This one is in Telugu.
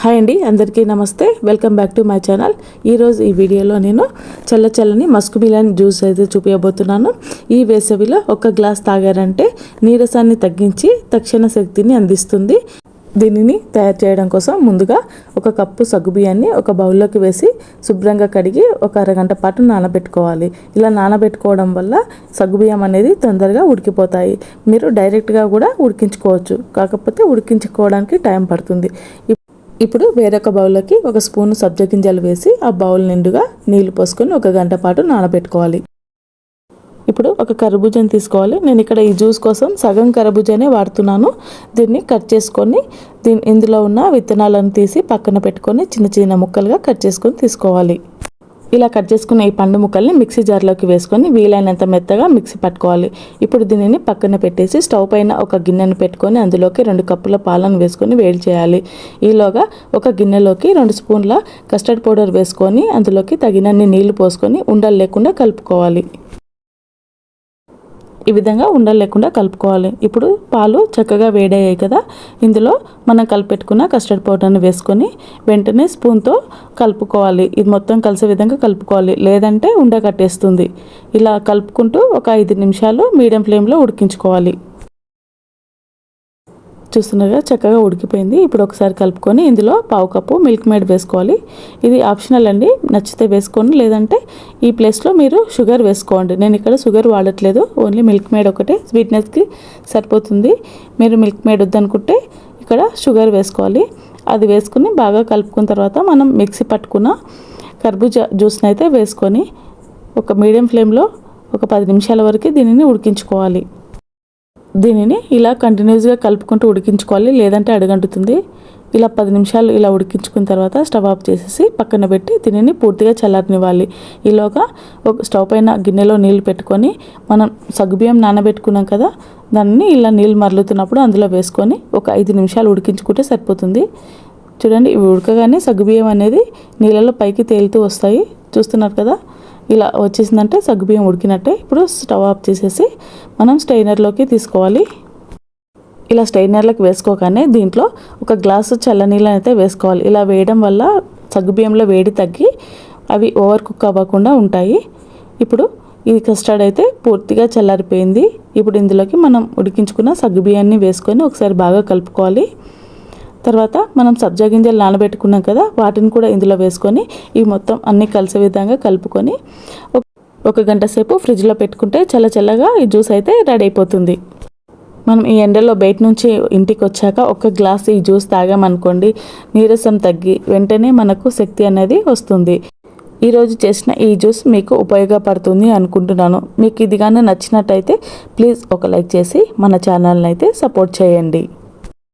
హాయ్ అండి అందరికీ నమస్తే. Welcome back to my channel ఈరోజు ఈ వీడియోలో నేను చల్ల చల్లని మస్క్ మిలన్ జ్యూస్ అయితే చూపించబోతున్నాను ఈ వేసవిలో ఒక గ్లాస్ తాగారంటే నీరసాన్ని తగ్గించి తక్షణ శక్తిని అందిస్తుంది. దీనిని తయారు చేయడం కోసం ముందుగా ఒక కప్పు సగ్గుబియ్యాన్ని ఒక బౌల్లోకి వేసి శుభ్రంగా కడిగి ఒక అరగంట పాటు నానబెట్టుకోవాలి. ఇలా నానబెట్టుకోవడం వల్ల సగ్గుబియ్యం అనేది తొందరగా ఉడికిపోతాయి. మీరు డైరెక్ట్గా కూడా ఉడికించుకోవచ్చు. కాకపోతే ఉడికించుకోవడానికి టైం పడుతుంది. ఇప్పుడు వేరొక బౌల్లోకి ఒక స్పూన్ సబ్జ గింజలు వేసి ఆ బౌల్ నిండుగా నీళ్ళు పోసుకొని ఒక గంట పాటు నానబెట్టుకోవాలి. ఇప్పుడు ఒక కర్బూజాని తీసుకోవాలి. నేను ఇక్కడ ఈ జ్యూస్ కోసం సగం కర్బూజానే వాడుతున్నాను. దీన్ని కట్ చేసుకొని దీని ఇందులో ఉన్న విత్తనాలను తీసి పక్కన పెట్టుకొని చిన్న చిన్న ముక్కలుగా కట్ చేసుకొని తీసుకోవాలి. ఇలా కట్ చేసుకున్న ఈ పండు ముక్కల్ని మిక్సీ జార్లోకి వేసుకొని వీలైనంత మెత్తగా మిక్సీ పట్టుకోవాలి. ఇప్పుడు దీనిని పక్కన పెట్టేసి స్టవ్ పైన ఒక గిన్నెను పెట్టుకొని అందులోకి రెండు కప్పుల పాలను వేసుకొని వేడి చేయాలి. ఈలోగా ఒక గిన్నెలోకి రెండు స్పూన్ల కస్టర్డ్ పౌడర్ వేసుకొని అందులోకి తగినన్ని నీళ్ళు పోసుకొని ఉండలు లేకుండా కలుపుకోవాలి. ఈ విధంగా ఉండలు లేకుండా కలుపుకోవాలి. ఇప్పుడు పాలు చక్కగా వేడయ్యాయి కదా. ఇందులో మనం కలిపెట్టుకున్న కస్టర్డ్ పౌడర్ని వేసుకొని వెంటనే స్పూన్తో కలుపుకోవాలి. ఇది మొత్తం కలిసే విధంగా కలుపుకోవాలి. లేదంటే ఉండ కట్టేస్తుంది. ఇలా కలుపుకుంటూ ఒక ఐదు నిమిషాలు మీడియం ఫ్లేమ్లో ఉడికించుకోవాలి. చూస్తున్నారుగా చక్కగా ఉడికిపోయింది. ఇప్పుడు ఒకసారి కలుపుకొని ఇందులో పావు కప్పు మిల్క్ మేడ్ వేసుకోవాలి. ఇది ఆప్షనల్ అండి. నచ్చితే వేసుకోండి. లేదంటే ఈ ప్లేస్లో మీరు షుగర్ వేసుకోండి. నేను ఇక్కడ షుగర్ వాడట్లేదు. ఓన్లీ మిల్క్ మేడ్ ఒకటే. స్వీట్నెస్కి సరిపోతుంది. మీరు మిల్క్ మేడ్ వద్దనుకుంటే ఇక్కడ షుగర్ వేసుకోవాలి. అది వేసుకుని బాగా కలుపుకున్న తర్వాత మనం మిక్సీ పట్టుకున్న కర్బూజా జ్యూస్ని అయితే వేసుకొని ఒక మీడియం ఫ్లేమ్లో ఒక పది నిమిషాల వరకు దీనిని ఉడికించుకోవాలి. దీనిని ఇలా కంటిన్యూస్గా కలుపుకుంటూ ఉడికించుకోవాలి. లేదంటే అడుగంటుతుంది. ఇలా పది నిమిషాలు ఇలా ఉడికించుకున్న తర్వాత స్టవ్ ఆఫ్ చేసేసి పక్కన పెట్టి దీనిని పూర్తిగా చల్లారనివ్వాలి. ఈలోగా ఒక స్టవ్ పైన గిన్నెలో నీళ్ళు పెట్టుకొని మనం సగ్గుబియ్యం నానబెట్టుకున్నాం కదా దాన్ని ఇలా నీళ్ళు మరలుతున్నప్పుడు అందులో వేసుకొని ఒక ఐదు నిమిషాలు ఉడికించుకుంటే సరిపోతుంది. చూడండి ఇవి ఉడకగానే సగ్గుబియ్యం అనేది నీళ్ళలో పైకి తేలుతూ వస్తాయి. చూస్తున్నారు కదా? ఇలా వచ్చేసిందంటే సగ్గుబియ్యం ఉడికినట్టే. ఇప్పుడు స్టవ్ ఆఫ్ చేసేసి మనం స్టైనర్లోకి తీసుకోవాలి. ఇలా స్టైనర్లోకి వేసుకోగానే దీంట్లో ఒక గ్లాసు చల్లనీళ్ళని అయితే వేసుకోవాలి. ఇలా వేయడం వల్ల సగ్గుబియ్యంలో వేడి తగ్గి అవి ఓవర్ కుక్ అవ్వకుండా ఉంటాయి. ఇప్పుడు ఈ కస్టర్డ్ అయితే పూర్తిగా చల్లారిపోయింది. ఇప్పుడు ఇందులోకి మనం ఉడికించుకున్న సగ్గుబియ్యాన్ని వేసుకొని ఒకసారి బాగా కలుపుకోవాలి. తర్వాత మనం సబ్జా గింజలు నానబెట్టుకున్నాం కదా వాటిని కూడా ఇందులో వేసుకొని ఇవి మొత్తం అన్నీ కలిసే విధంగా కలుపుకొని ఒక గంట సేపు ఫ్రిడ్జ్లో పెట్టుకుంటే చల్ల చల్లగా ఈ జ్యూస్ అయితే రెడీ అయిపోతుంది. మనం ఈ ఎండలో బయట నుంచి ఇంటికి వచ్చాక ఒక గ్లాస్ ఈ జ్యూస్ తాగామనుకోండి నీరసం తగ్గి వెంటనే మనకు శక్తి అనేది వస్తుంది. ఈరోజు చేసిన ఈ జ్యూస్ మీకు ఉపయోగపడుతుంది అనుకుంటున్నాను. మీకు ఇది కానీ నచ్చినట్టయితే ప్లీజ్ ఒక లైక్ చేసి మన ఛానల్ని అయితే సపోర్ట్ చేయండి.